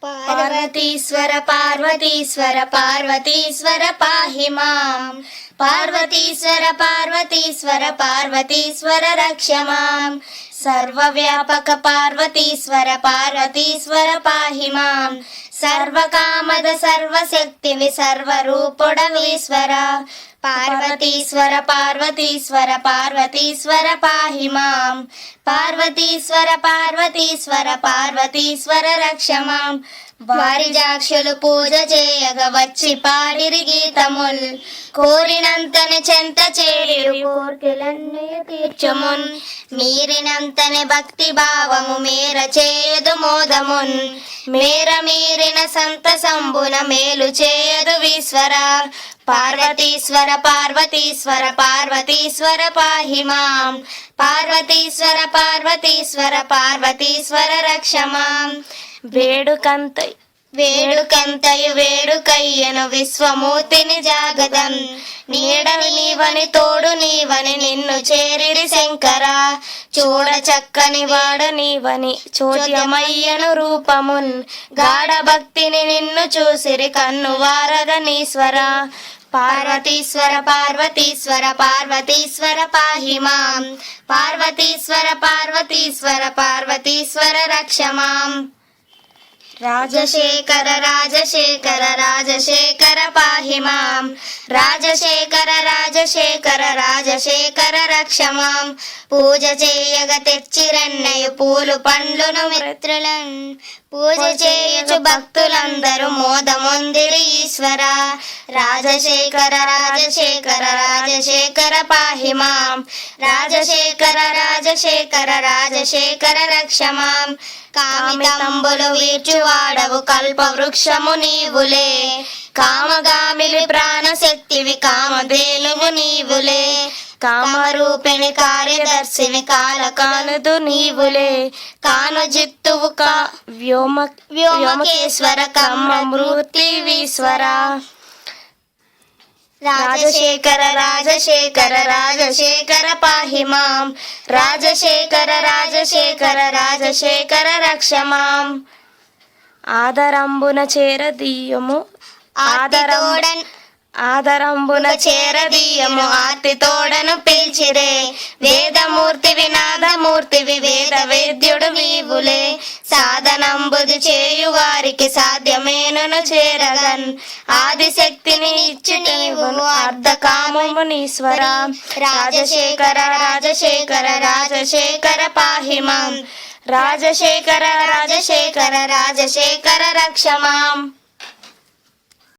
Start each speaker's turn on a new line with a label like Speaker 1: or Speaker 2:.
Speaker 1: Bye. Bye. Parvatishwara Parvatishwara Parvatishwara పాహి మాం పార్వతీశ్వర పార్వతీశ్వర పార్వతీశ్వర రక్ష మాం సర్వవ్యాపక పార్వతీశ్వర పార్వతీశ్వర పాహి మాం సర్వకామద సర్వశక్తివి సర్వరూపుడవీశ్వర పార్వతీశ్వర పార్వతీశ్వర పార్వతీశ్వర పాహి మాం పార్వతీశ్వర పార్వతీశ్వర పార్వతీశ్వర రక్ష మాం వారిజాక్షులు పూజ చేయగ వచ్చి పాడిరి గీతముల్. కోరినంతని చెంత చేరిరు కోర్కెలన్నీ తీర్చుమున్. మీరినంతని భక్తి భావము మేర చేయదు మోదమున్. మేర మీరిన సంతసంబున మేలు చేయదు ఈశ్వర. పార్వతీశ్వర పార్వతీశ్వర పార్వతీశ్వర పాహిమాం పార్వతీశ్వర పార్వతీశ్వర పార్వతీశ్వర రక్షమాం వేడుకంత. వేడుకంతయు వేడుకయ్యను విశ్వమూర్తిని జాగదం నీడని నీవని తోడు నీవని నిన్ను చేరిరి శంకర. చూడ చక్కని వాడ నీవని చోద్యమయ్యను రూపమున్. గాఢ భక్తిని నిన్ను చూసిరి కన్ను వారద నీశ్వర. పార్వతీశ్వర పార్వతీశ్వర పార్వతీశ్వర పాహిమాం. పార్వతీశ్వర పార్వతీశ్వర పార్వతీశ్వర రక్ష మాం రాజశేఖర రాజశేఖర. రాజశేఖర రాజశేఖర రాజశేఖర రక్ష మాం పూజ చేయగ తెచ్చిరన్నయు పూలు పండ్లును మిత్రులన్. పూజ చేయుచు భక్తులందరూ మోదమొందిరి ఈశ్వర. రాజశేఖర రాజశేఖర రాజశేఖర పాహి మాం రాజశేఖర రాజశేఖర రాజశేఖర రక్ష మాం కామితంబులు వీర్చువాడవు కల్ప వృక్షము నీవులే. కామగామిలి ప్రాణశక్తివి కామధేనువు నీవులే. కామరూపిణి కార్యదర్శిని కాలకానుదు నీవులే. కానుజిత్తువు కా వ్యోమ వ్యోమకేశ్వర కమ్మ రాజశేఖర రాజశేఖర రాజశేఖర పాహి మాం. రాజశేఖర రాజశేఖర రాజశేఖర రక్ష మాం. ఆదరంబున చేరదీయము ఆదరం ఆదరంబున చేరదీయము ఆర్తి తోడను పిలిచిరే వేదమూర్తి వినాదమూర్తి వివేద వేద్యుడు వీవులే సాధనంబుది చేయు వారికి సాధ్యమేనను చేరగన్. ఆదిశక్తిని ఇచ్చి నీవును అర్ధకామము నీశ్వర. రాజశేఖర రాజశేఖర రాజశేఖర పాహిమాం. రాజశేఖర రాజశేఖర రాజశేఖర రక్షమాం.